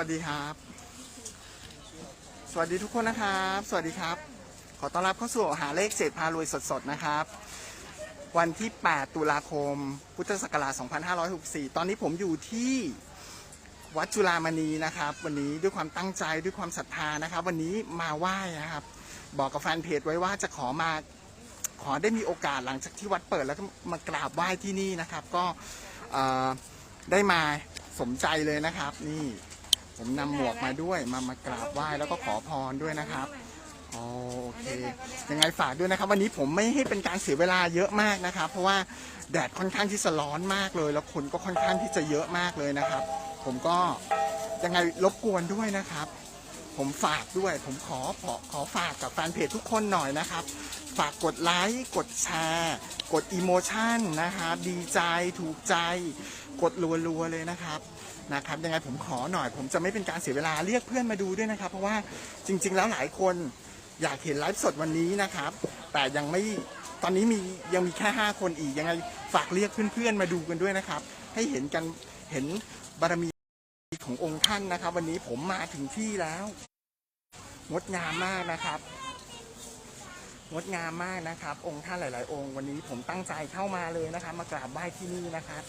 สวัสดีครับ สวัสดีทุกคนนะครับ สวัสดีครับ ขอต้อนรับเข้าสู่หาเลขเศษพารวยสดๆนะครับ วันที่ 8 ตุลาคม พุทธศักราช 2564 ตอนนี้ผมอยู่ที่วัดจุฬามณีนะครับ วันนี้ด้วยความตั้งใจด้วยความศรัทธานะครับ วันนี้มาไหว้นะครับ บอกกับแฟนเพจไว้ว่าจะขอมาขอได้มีโอกาสหลังจากที่วัดเปิดแล้วก็มากราบไหว้ที่นี่นะครับ ก็ได้มาสมใจเลยนะครับ นี่ ผมนำหมวกมาด้วยมามากราบไหว้แล้วก็ขอพรด้วยนะครับอ๋อโอเค ยังไงฝากด้วยนะครับ วันนี้ผมไม่ให้เป็นการเสียเวลาเยอะมากนะครับ เพราะว่าแดดค่อนข้างที่จะร้อนมากเลย แล้วคนก็ค่อนข้างที่จะเยอะมากเลยนะครับ ผมก็ยังไงรบกวนด้วยนะครับ ผมฝากด้วย ผมขอขอขอฝากกับแฟนเพจทุกคนหน่อยนะครับ ฝากกดไลค์กดแชร์ กดอีโมชันนะครับดีใจถูกใจ กดรัวๆเลยนะครับ นะครับยังไงผมขอหน่อย ผมจะไม่เป็นการเสียเวลาเรียกเพื่อนมาดูด้วยนะครับ เพราะว่าจริง ๆ แล้วหลายคนอยากเห็นไลฟ์สดวันนี้นะครับ แต่ยังไม่ตอนนี้มียังมีแค่ 5 คนอีกยังไงฝากเรียกเพื่อนๆมาดูกันด้วยนะครับ ให้เห็นกันเห็นบารมีขององค์ท่านนะครับ วันนี้ผมมาถึงที่แล้วงดงามมากนะครับงดงามมากนะครับ องค์ท่านหลาย ๆ องค์วันนี้ผมตั้งใจเข้ามาเลยนะครับ มากราบไหว้ที่นี่นะครับ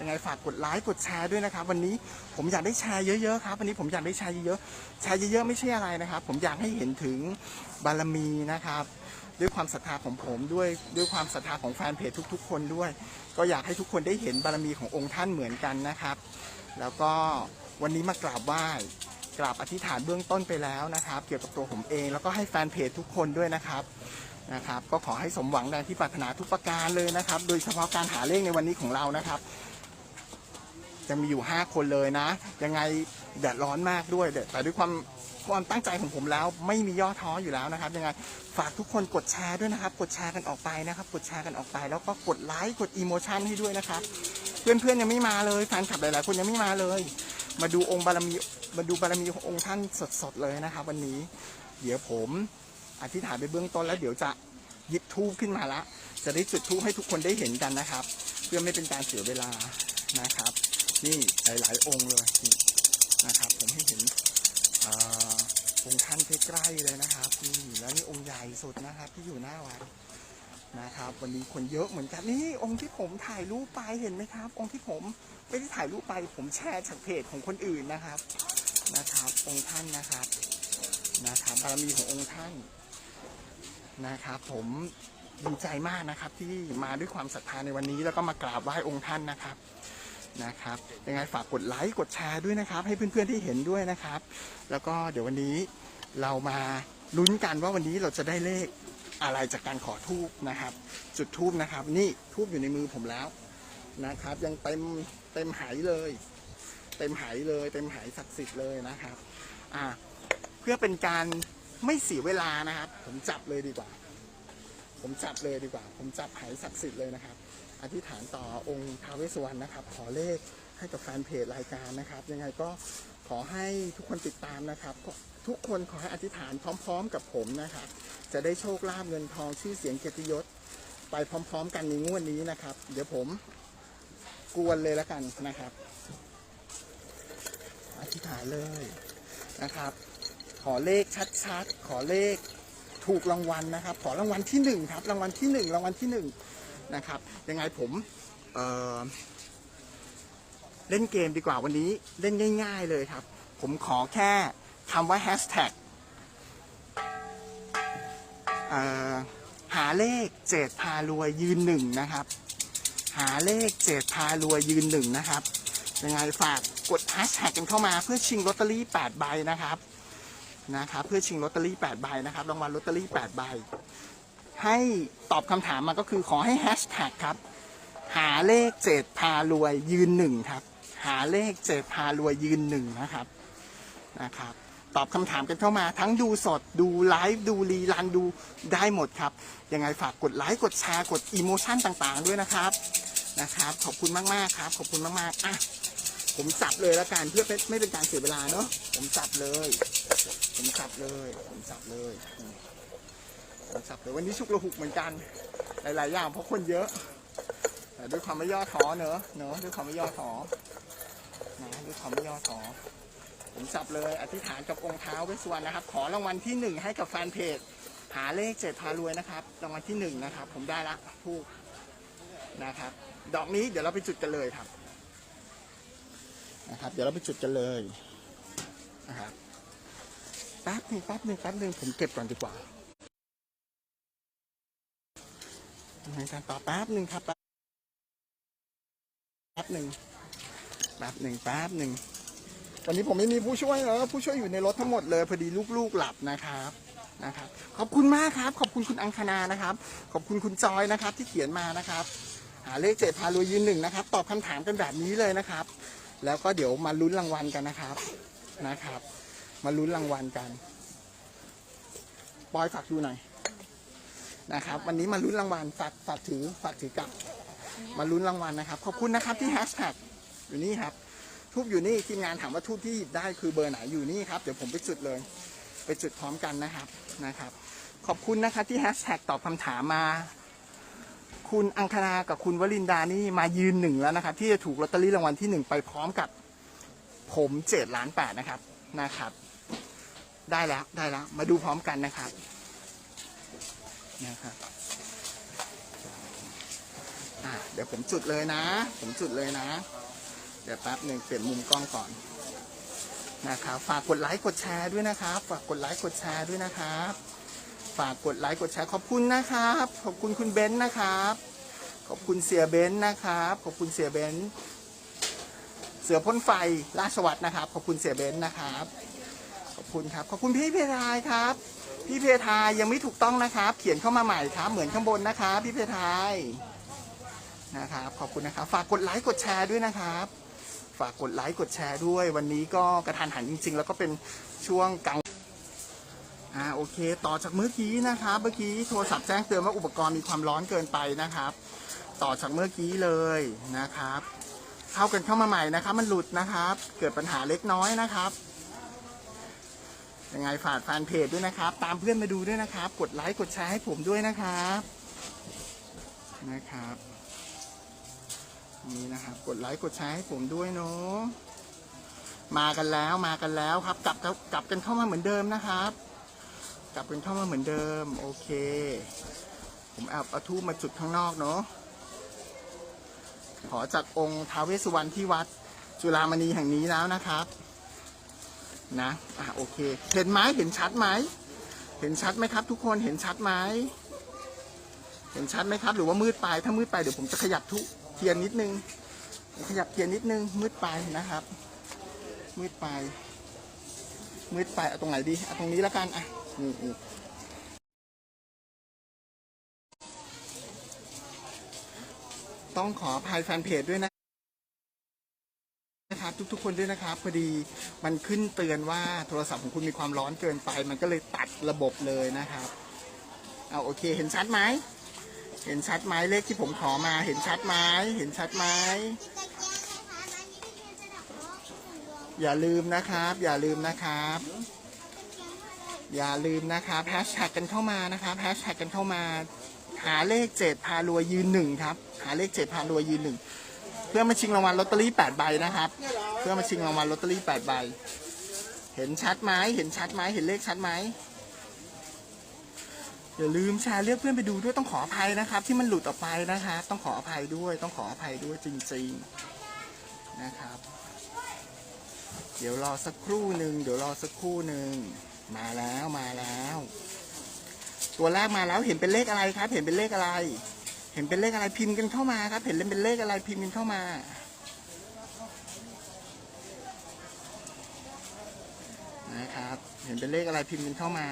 ยังไงฝากกดไลค์กดแชร์ด้วยนะครับ วันนี้ผมอยากได้แชร์เยอะๆครับวันนี้ผมอยากได้แชร์เยอะๆแชร์เยอะๆไม่ใช่อะไรนะครับ ผมอยากให้เห็นถึงบารมีนะครับ ด้วยความศรัทธาของผมด้วยด้วยความศรัทธาของแฟนเพจทุก ๆ คนด้วย ก็อยากให้ทุกคนได้เห็นบารมีขององค์ท่านเหมือนกันนะครับ แล้วก็วันนี้มากราบไหว้กราบอธิษฐานเบื้องต้นไปแล้วนะครับ เกี่ยวกับตัวผมเองแล้วก็ให้แฟนเพจทุกคนด้วยนะครับนะครับ ก็ขอให้สมหวังดังที่ปรารถนาทุกประการเลยนะครับ โดยเฉพาะการหาเลขในวันนี้ของเรานะครับ จะมีอยู่ 5 คนเลยนะ ยังไงแดดร้อนมากด้วยแต่ด้วยความความตั้งใจของผมแล้วไม่มีย่อท้ออยู่แล้วนะครับ ยังไงฝากทุกคนกดแชร์ด้วยนะครับ กดแชร์กันออกไปนะครับ กดแชร์กันออกไป แล้วก็กดไลค์กดอีโมชันให้ด้วยนะครับ เพื่อนๆยังไม่มาเลยแฟนคลับหลายๆคนยังไม่มาเลย มาดูองค์บารมีมาดูบารมีขององค์ท่านสดๆเลยนะครับ วันนี้เดี๋ยวผมอธิษฐานไปเบื้องต้นแล้วเดี๋ยวจะหยิบทูบขึ้นมาละจะได้จุดทูบให้ทุกคนได้เห็นกันนะครับ เพื่อไม่เป็นการเสียเวลานะครับ นี่หลาย ๆ องค์เลยนี่นะครับ ผมให้เห็นอาองค์ท่านใกล้ๆเลยนะครับนี่แล้วนี่องค์ใหญ่สุดนะครับ ที่อยู่หน้าวัดนะครับ วันนี้คนเยอะเหมือนกันนี่องค์ที่ผมถ่ายรูปไปเห็นไหมครับ องค์ที่ผมไม่ได้ถ่ายรูปไป ผมแชร์จากเพจของคนอื่นนะครับนะครับ องค์ท่านนะครับนะครับบารมีขององค์ท่านนะครับ ผมดีใจมากนะครับที่มาด้วยความศรัทธาในวันนี้แล้วก็มากราบไหว้องค์ท่านนะครับ นะครับยังไงฝากกดไลค์กดแชร์ด้วยนะครับ ให้เพื่อนๆที่เห็นด้วยนะครับ แล้วก็เดี๋ยววันนี้เรามาลุ้นกันว่าวันนี้เราจะได้เลขอะไรจากการขอทูบนะครับ จุดทูบนะครับ นี่ทูบอยู่ในมือผมแล้วนะครับ ยังเต็มเต็มหายเลย เต็มหายเลย เต็มหายศักดิ์สิทธิ์เลยนะครับอ่าเพื่อเป็นการไม่เสียเวลานะครับ ผมจับเลยดีกว่า ผมจับเลยดีกว่า ผมจับหายศักดิ์สิทธิ์เลยนะครับ อธิษฐานต่อองค์ท้าวเวสสวรรณนะครับ ขอเลขให้กับแฟนเพจรายการนะครับ ยังไงก็ขอให้ทุกคนติดตามนะครับทุกคนขอให้อธิษฐานพร้อม ๆ กับผมนะครับจะได้โชคลาภเงินทองชื่อเสียงเกียรติยศ ไปพร้อม ๆ กันในงวดนี้นะครับ เดี๋ยวผมกวนเลยล้วกันนะครับ อธิษฐานเลยนะครับ ขอเลขชัดๆ ขอเลขถูกรางวัลนะครับ ขอรางวัลที่หนึ่งครับ รางวัลที่หนึ่งรางวัลที่หนึ่ง นะครับ ยังไงผมเเล่นเกมดีกว่าวันนี้เล่นง่าย ๆ เลยครับ ผมขอแค่คำว่าแฮชแท็กหาเลขเจ็ดพารวยยืนหนึ่งนะครับ หาเลขเจ็ดพารวยยืนหนึ่งนะครับยังไงฝากกดแฮชแท็กกันเข้ามาเพื่อชิงลอตเตอรี่8ใบนะครับนะครับ เพื่อชิงลอตเตอรี่8ใบนะครับรางวัลลอตเตอรี่8ใบ ให้ตอบคำถามมาก็คือขอให้แฮชแท็กครับ หาเลขเจ็ดพารวยยืนหนึ่งครับ หาเลขเจ็ดพารวยยืนหนึ่งนะครับนะครับตอบคำถามกันเข้ามาทั้งดูสดดูไลฟ์ดูรีลันดูได้หมดครับ ยังไงฝากกดไลค์กดแชร์กดอีโมชันต่างๆ ด้วยนะครับนะครับ ขอบคุณมากๆครับ ขอบคุณมากๆอะผมจับเลยล้วกันเพื่อไม่เป็นการเสียเวลาเนาะผมจับเลย ผมจับเลย ผมจับเลย สับเลยวันนี้ชุกระหุกเหมือนกัน หลาย ๆ อย่างเพราะคนเยอะ แต่ด้วยความไม่ย่อท้อเนอะเนอะด้วยความไม่ย่อท้อนะด้วยความไม่ย่อท้อผมสับเลยอธิษฐานกับองค์เท้าเวสสุวรรณนะครับ ขอรางวัลที่หนึ่งให้กับแฟนเพจ หาเลขเจ็ดพารวยนะครับรางวัลที่หนึ่งนะครับ ผมได้ละทูกนะครับ ดอกนี้เดี๋ยวเราไปจุดกันเลยครับนะครับ เดี๋ยวเราไปจุดกันเลยนะครับแป๊บหนึ่งแป๊บหนึ่งแป๊บหนึ่งผมเก็บก่อนดีกว่า ในการต่อแป๊บหนึ่งครับแป๊บหนึ่งแป๊บหนึ่งแป๊บหนึ่งวันนี้ผมไม่มีผู้ช่วยแล้วผู้ช่วยอยู่ในรถทั้งหมดเลยพอดีลูกๆหลับนะครับนะครับ ขอบคุณมากครับ ขอบคุณคุณอังคณานะครับ ขอบคุณคุณจอยนะครับ ที่เขียนมานะครับ หาเลขเจ็ดพารวยยืนหนึ่งนะครับ ตอบคำถามกันแบบนี้เลยนะครับ แล้วก็เดี๋ยวมาลุ้นรางวัลกันนะครับนะครับ มาลุ้นรางวัลกันปอยฝากดูหน่อย นะครับ วันนี้มาลุ้นรางวัลฝากฝากถือฝากถือกลับ มาลุ้นรางวัลนะครับ ขอบคุณนะครับที่แฮชแท็กอยู่นี่ครับทูบอยู่นี่ทีมงานถามว่าทูบที่หยิบได้คือเบอร์ไหนอยู่นี่ครับเดี๋ยวผมไปจุดเลย ไปจุดพร้อมกันนะครับนะครับ ขอบคุณนะครับที่แฮชแท็กตอบคำถามมา คุณอังคณากับคุณวลินดานี่มายืนหนึ่งแล้วนะครับ ที่จะถูกลอตเตอรี่รางวัลที่หนึ่งไปพร้อมกับ ผมเจ็ดล้านแปดนะครับนะครับ ได้แล้วได้แล้วมาดูพร้อมกันนะครับ นะครับเดี๋ยวผมจุดเลยนะ ผมจุดเลยนะ เดี๋ยวแป๊บหนึ่งเปลี่ยนมุมกล้องก่อนนะครับฝากกดไลค์กดแชร์ด้วยนะครับ ฝากกดไลค์กดแชร์ด้วยนะครับ ฝากกดไลค์กดแชร์ขอบคุณนะครับ ขอบคุณคุณเบนซ์นะครับ ขอบคุณเสียเบนซ์นะครับ ขอบคุณเสียเบนซ์เสือพ่นไฟราชวัตรนะครับ ขอบคุณเสียเบนซ์นะครับ ขอบคุณครับ ขอบคุณพี่เพทายครับ พี่เพทายยังไม่ถูกต้องนะครับ เขียนเข้ามาใหม่ครับ เหมือนข้างบนนะครับพี่เพทายนะครับ ขอบคุณนะครับ ฝากกดไลค์กดแชร์ด้วยนะครับ ฝากกดไลค์กดแชร์ด้วย วันนี้ก็กระทันหันจริง ๆ แล้วก็เป็นช่วงกลางอ่าโอเค ต่อจากเมื่อกี้นะครับ เมื่อกี้โทรศัพท์แจ้งเตือนว่าอุปกรณ์มีความร้อนเกินไปนะครับ ต่อจากเมื่อกี้เลยนะครับ เข้ากันเข้ามาใหม่นะครับ มันหลุดนะครับ เกิดปัญหาเล็กน้อยนะครับ ยังไงฝากแฟนเพจด้วยนะครับ ตามเพื่อนมาดูด้วยนะครับ กดไลค์กดแชร์ให้ผมด้วยนะครับนะครับ นี่นะครับ กดไลค์กดแชร์ให้ผมด้วยเนาะมากันแล้วมากันแล้วครับ กลับกลับกันเข้ามาเหมือนเดิมนะครับ กลับกันเข้ามาเหมือนเดิม โอเค ผมแอบเอาทูบมาจุดข้างนอกเนาะขอจากองค์ท้าวเวสสุวรรณที่วัดจุฬามณีแห่งนี้แล้วนะครับ นะ อะโอเค เห็นไหมเห็นชัดไหม เห็นชัดไหมครับ ทุกคน เห็นชัดไหม เห็นชัดไหมครับ หรือว่ามืดไป ถ้ามืดไปเดี๋ยวผมจะขยับทุเทียนนิดนึง ขยับเทียนนิดนึง มืดไปนะครับ มืดไป มืดไป เอาตรงไหนดี เอาตรงนี้แล้วกัน อะนี่นี่ต้องขออภัยแฟนเพจด้วยนะ ทุกๆ คนด้วยนะครับพอดีมันขึ้นเตือนว่าโทรศัพท์ของคุณมีความร้อนเกินไป มันก็เลยตัดระบบเลยนะครับเอาโอเคเห็นชัดไหมเห็นชัดไหมเลขที่ผมขอมาเห็นชัดไหมเห็นชัดไหมอย่าลืมนะครับ อย่าลืมนะครับ อย่าลืมนะครับแฮชแท็กกันเข้ามานะครับแฮชแท็กกันเข้ามา หาเลขเจ็ดพารวยยืนหนึ่งครับ หาเลขเจ็ดพารวยยืนหนึ่ง เพื่อมาชิงรางวัลลอตเตอรี่8ใบนะครับ เพื่อมาชิงรางวัลลอตเตอรี่8ใบ เห็นชัดไหมเห็นชัดไหมเห็นเลขชัดไหมอย่าลืมแชร์เรียกเพื่อนไปดูด้วยต้องขออภัยนะครับ ที่มันหลุดออกไปนะครับต้องขออภัยด้วย ต้องขออภัยด้วยจริงๆนะครับ เดี๋ยวรอสักครู่หนึ่งเดี๋ยวรอสักครู่หนึ่งมาแล้วมาแล้ว ตัวแรกมาแล้วเห็นเป็นเลขอะไรครับ เห็นเป็นเลขอะไร เห็นเป็นเลขอะไรพิมพ์กันเข้ามาครับ เห็นเป็นเลขอะไรพิมพ์กันเข้ามา นะครับ เห็นเป็นเลขอะไรพิมพ์กันเข้ามา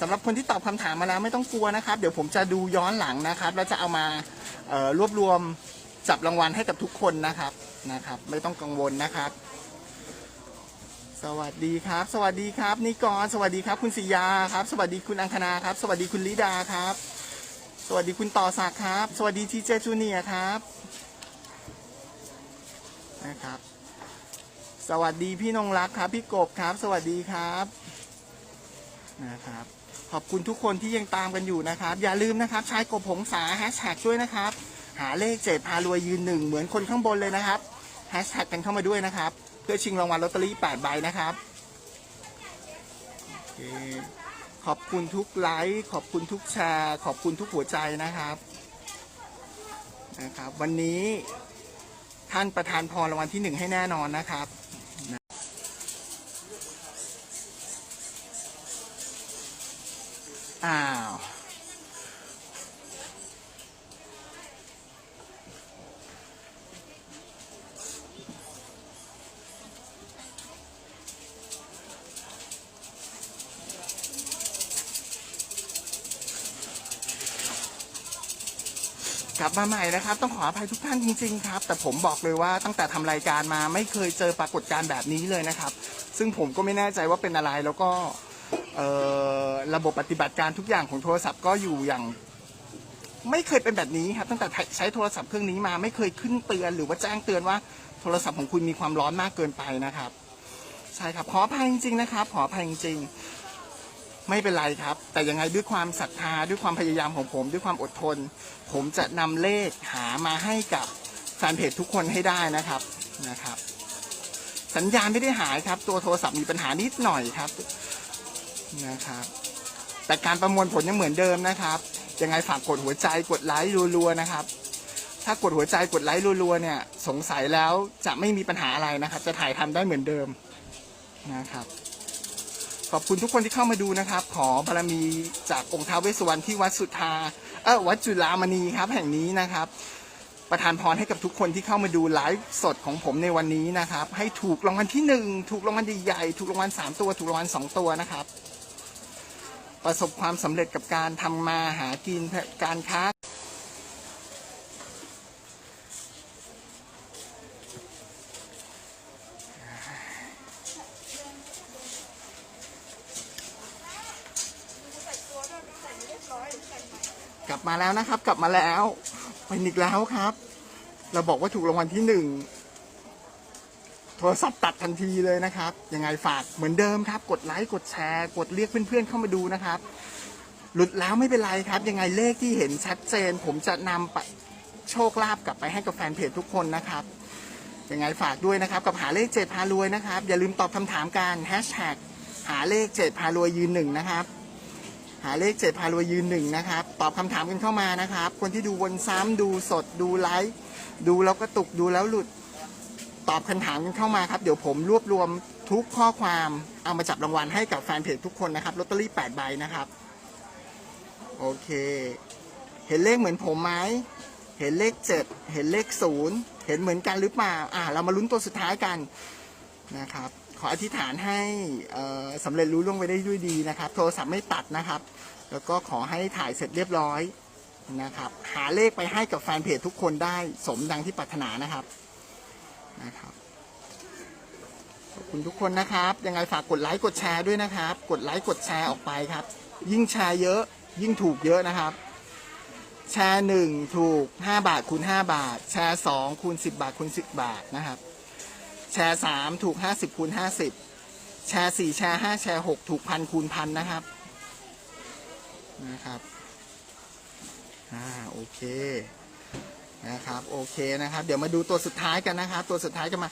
สำหรับคนที่ตอบคำถามมาแล้วไม่ต้องกลัวนะครับ เดี๋ยวผมจะดูย้อนหลังนะครับ แล้วจะเอามารวบรวมจับรางวัลให้กับทุกคนนะครับนะครับ ไม่ต้องกังวลนะครับ สวัสดีครับ สวัสดีครับนิกรสวัสดีครับ คุณศิยาครับ สวัสดีคุณอังคณาครับ สวัสดีคุณลิดาครับ สวัสดีคุณต่อศักดิ์ครับ สวัสดีทีเจจูเนียครับนะครับ สวัสดีพี่นงรักครับ พี่กบครับ สวัสดีครับนะครับ ขอบคุณทุกคนที่ยังตามกันอยู่นะครับ อย่าลืมนะครับ ใช้กบผงสาแฮชแท็กด้วยนะครับ หาเลขเจ็ดพารวยยืนหนึ่งเหมือนคนข้างบนเลยนะครับแฮชแท็กกันเข้ามาด้วยนะครับ เพื่อชิงรางวัลลอตเตอรี่8ใบนะครับโอเค ขอบคุณทุกไลค์ขอบคุณทุกแชร์ ขอบคุณทุกหัวใจนะครับนะครับ วันนี้ท่านประธานพรรางวัลที่หนึ่งให้แน่นอนนะครับอ้าว กลับมาใหม่นะครับ ต้องขออภัยทุกท่านจริงๆครับ แต่ผมบอกเลยว่าตั้งแต่ทำรายการมาไม่เคยเจอปรากฏการณ์แบบนี้เลยนะครับ ซึ่งผมก็ไม่แน่ใจว่าเป็นอะไรแล้วก็ระบบปฏิบัติการทุกอย่างของโทรศัพท์ก็อยู่อย่าง ไม่เคยเป็นแบบนี้ครับ ตั้งแต่ใช้โทรศัพท์เครื่องนี้มาไม่เคยขึ้นเตือนหรือว่าแจ้งเตือนว่าโทรศัพท์ของคุณมีความร้อนมากเกินไปนะครับ ใช่ครับขออภัยจริงๆนะครับขออภัยจริงๆ ไม่เป็นไรครับ แต่ยังไงด้วยความศรัทธาด้วยความพยายามของผม ด้วยความอดทน ผมจะนำเลขหามาให้กับแฟนเพจทุกคนให้ได้นะครับนะครับ สัญญาณไม่ได้หายครับ ตัวโทรศัพท์มีปัญหานิดหน่อยครับนะครับ แต่การประมวลผลยังเหมือนเดิมนะครับยังไงฝากกดหัวใจกดไลค์รัวๆนะครับ ถ้ากดหัวใจกดไลค์รัวๆเนี่ย สงสัยแล้วจะไม่มีปัญหาอะไรนะครับ จะถ่ายทำได้เหมือนเดิมนะครับ ขอบคุณทุกคนที่เข้ามาดูนะครับ ขอบารมีจากองค์ท้าวเวสสุวรรณที่วัดสุทธาเออวัดจุฬามณีครับ แห่งนี้นะครับ ประทานพรให้กับทุกคนที่เข้ามาดูไลฟ์สดของผมในวันนี้นะครับ ให้ถูกรางวัลที่หนึ่งถูกรางวัลใหญ่ๆถูกรางวัลสามตัว ถูกรางวัลสองตัวนะครับ ประสบความสำเร็จกับการทำมาหากินการค้า ลับมาแล้วนะครับ กลับมาแล้วเป็นอีกแล้วครับ เราบอกว่าถูกรางวัลที่หนึ่งโทรศัพท์ตัดทันทีเลยนะครับ ยังไงฝากเหมือนเดิมครับ กดไลค์กดแชร์ กดเรียกเพื่อนๆเข้ามาดูนะครับ หลุดแล้วไม่เป็นไรครับ ยังไงเลขที่เห็นชัดเจน ผมจะนำไปโชคลาภกลับไปให้กับแฟนเพจทุกคนนะครับยังไงฝากด้วยนะครับ กับหาเลขเจ็ดพารวยนะครับ อย่าลืมตอบคำถามกันแฮชแท็กหาเลขเจ็ดพารวยยืนหนึ่งนะครับ หาเลขเจ็ดพารวยยืนหนึ่งนะครับ ตอบคำถามกันเข้ามานะครับ คนที่ดูวนซ้ำดูสดดูไลฟ์ดูแล้วก็ตุกดูแล้วหลุดตอบคำถามกันเข้ามาครับ เดี๋ยวผมรวบรวมทุกข้อความเอามาจับรางวัลให้กับแฟนเพจทุกคนนะครับลอตเตอรี่8ใบนะครับ โอเค เห็นเลขเหมือนผมไหมเห็นเลขเจ็ดเห็นเลขศูนย์เห็นเหมือนกันหรือเปล่าอ่าเรามาลุ้นตัวสุดท้ายกันนะครับ ออธิษฐานให้สำเร็จรู้ล่วงไปได้ด้วยดีนะครับ โทรศัพท์ไม่ตัดนะครับ แล้วก็ขอให้ถ่ายเสร็จเรียบร้อยนะครับ หาเลขไปให้กับแฟนเพจทุกคนได้สมดังที่ปรารถนานะครับนะครับขอบคุณทุกคนนะครับ ยังไงฝากกดไลค์กดแชร์ด้วยนะครับ กดไลค์กดแชร์ออกไปครับ ยิ่งแชร์เยอะ ยิ่งถูกเยอะนะครับ แชร์หนึ่งถูก5บาทคูณ5บาท แชร์สองคูณ10บาทคูณ10บาทนะครับ แชร์สามถูก50คูณ50แชร์สี่แชร์ห้าแชร์หกถูกพันคูณพันนะครับนะครับอ่าโอเคนะครับโอเคนะครับ เดี๋ยวมาดูตัวสุดท้ายกันนะครับ ตัวสุดท้ายจะมา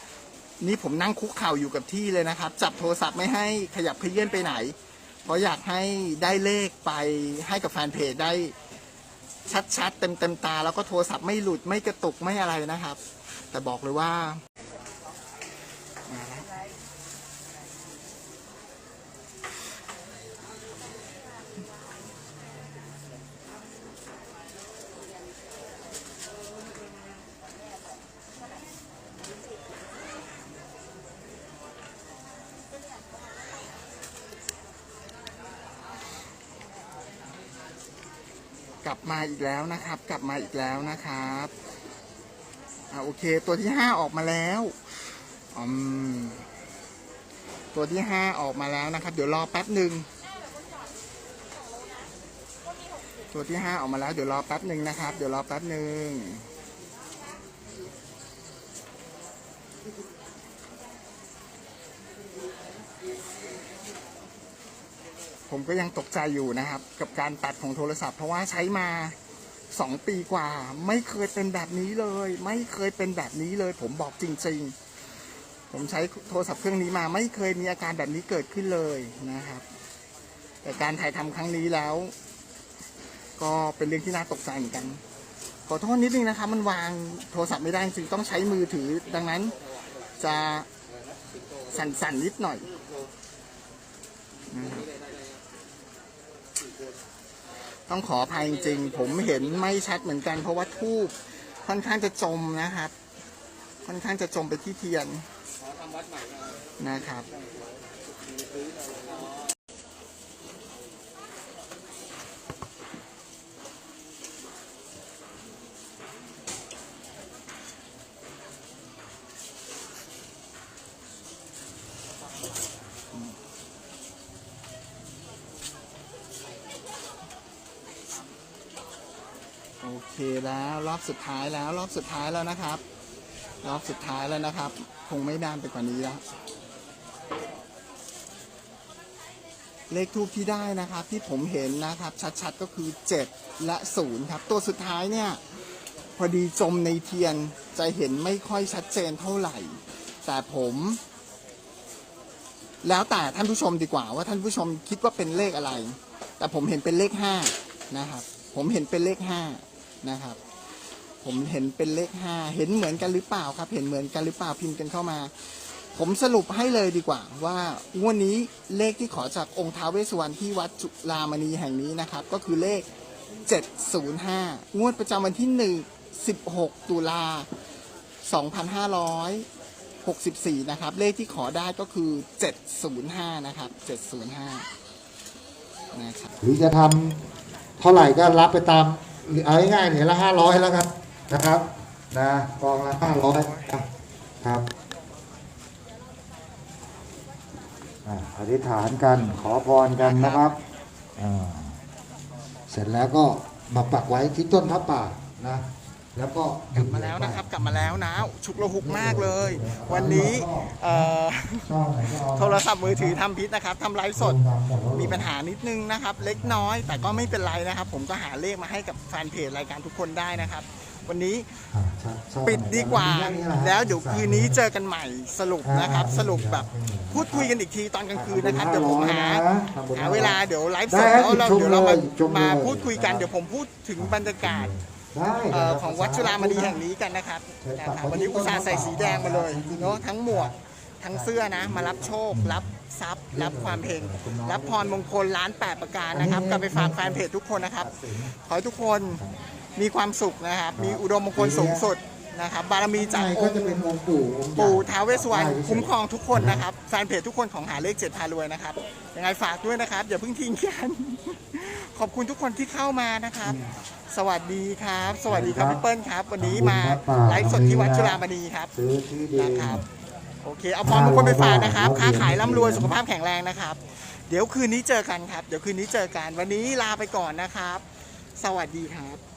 นี่ผมนั่งคุกเข่าอยู่กับที่เลยนะครับ จับโทรศัพท์ไม่ให้ขยับเขยื่อนไปไหน เพราะอยากให้ได้เลขไปให้กับแฟนเพจได้ชัดๆเต็มเต็มๆตา แล้วก็โทรศัพท์ไม่หลุดไม่กระตุกไม่อะไรนะครับ แต่บอกเลยว่า กลับมาอีกแล้วนะครับ กลับมาอีกแล้วนะครับอ่าโอเค ตัวที่ห้าออกมาแล้วอืมตัวที่ห้าออกมาแล้วนะครับ เดี๋ยวรอแป๊บหนึ่งตัวที่ห้าออกมาแล้วเดี๋ยวรอแป๊บหนึ่งนะครับ เดี๋ยวรอแป๊บหนึ่ง ผมก็ยังตกใจอยู่นะครับ กับการตัดของโทรศัพท์ เพราะว่าใช้มาสองปีกว่า ไม่เคยเป็นแบบนี้เลย ไม่เคยเป็นแบบนี้เลย ผมบอกจริง ๆ ผมใช้โทรศัพท์เครื่องนี้มาไม่เคยมีอาการแบบนี้เกิดขึ้นเลยนะครับ แต่การถ่ายทำครั้งนี้แล้ว ก็เป็นเรื่องที่น่าตกใจเหมือนกันขอโทษนิดนึงนะครับ มันวางโทรศัพท์ไม่ได้จริงต้องใช้มือถือ ดังนั้นจะสั่นๆนิดหน่อยนะครับ ต้องขออภัยจริงๆผมเห็นไม่ชัดเหมือนกัน เพราะว่าทูบค่อนข้างจะจมนะครับ ค่อนข้างจะจมไปที่เทียนนะครับ แล้วรอบสุดท้ายแล้วรอบสุดท้ายแล้วนะครับ รอบสุดท้ายแล้วนะครับ คงไม่นานไปกว่านี้แล้วเลขทูปที่ได้นะครับที่ผมเห็นนะครับชัดๆก็คือ 7 และ0ครับตัวสุดท้ายเนี่ยพอดีจมในเทียนจะเห็นไม่ค่อยชัดเจนเท่าไหร่ แต่ผม แล้วแต่ท่านผู้ชมดีกว่า ว่าท่านผู้ชมคิดว่าเป็นเลขอะไร แต่ผมเห็นเป็นเลขห้านะครับผมเห็นเป็นเลขห้า นะครับ ผมเห็นเป็นเลขห้าเห็นเหมือนกันหรือเปล่าครับ เห็นเหมือนกันหรือเปล่าพิมพ์กันเข้ามา ผมสรุปให้เลยดีกว่า ว่างวดนี้เลขที่ขอจากองค์ท้าวเวสสุวรรณที่วัดจุฬามณีแห่งนี้นะครับ ก็คือเลข 705 งวดประจำวันที่ 1 16 ตุลา 2564 นะครับ เลขที่ขอได้ก็คือ 705 นะครับ 705 นะครับหรือจะทำเท่าไหร่ก็รับไปตาม เอาง่ายๆเหรียญละห้าร้อยแล้วครับนะครับนะกองละห้าร้อยครับอธิษฐานกันขอพรกันนะครับเสร็จแล้วก็มาปักไว้ที่ต้นพระป่านะ แล้วก็หยุดมาแล้วนะครับ กลับมาแล้วนะฉุกระหุกมากเลย วันนี้เอ่อช่องไหนก็เอาโทรศัพท์มือถือทำพิษนะครับทำไลฟ์สดมีปัญหานิดนึงนะครับ เล็กน้อย แต่ก็ไม่เป็นไรนะครับ ผมก็หาเลขมาให้กับแฟนเพจรายการทุกคนได้นะครับ วันนี้อ่าช่องช่องไหนปิดดีกว่าค่นี้นะฮะแล้วเดี๋ยวคืนนี้เจอกันใหม่สรุปนะครับ สรุปแบบพูดคุยกันอีกทีตอนกลางคืนนะครับเดี๋ยวผมหาหาเวลาเดี๋ยวไลฟ์สดแล้วเราเดี๋ยวเรามามาพูดคุยกันเดี๋ยวผมพูดถึงบรรยากาศ ได้เอ่อของวัดจุฬามณีแห่งนี้กันนะครับนะครับวันนี้อุตส่าห์ใส่สีแดงมาเลยเนาะทั้งหมวกทั้งเสื้อนะ มารับโชครับทรัพย์ รับความเฮงรับพรมงคลล้านแปดประการนะครับกลับไปฝากแฟนเพจทุกคนนะครับ ขอให้ทุกคนมีความสุขนะครับ มีอุดมมงคลสูงสุดนะครับบารมีจากใช่อก็งค์จะเป็นองค์ปู่องค์ใหญ่ปู่ท้าวเวสสวรรณคุ้มครองทุกคนนะครับแฟนเพจทุกคนของหาเลขเจ็ดพารวยนะครับยังไงฝากด้วยนะครับอย่าเพิ่งทิ้งกัน ขอบคุณทุกคนที่เข้ามานะครับ สวัสดีครับ สวัสดีครับพี่เปิ้ลครับ วันนี้มาไลฟ์สดที่วัดจุฬามณีครับซื้อที่ดินนะครับ โอเค เอาพรมงคลไปฝากนะครับ ค้าขายร่ำรวยสุขภาพแข็งแรงนะครับ เดี๋ยวคืนนี้เจอกันครับ เดี๋ยวคืนนี้เจอกัน วันนี้ลาไปก่อนนะครับ สวัสดีครับ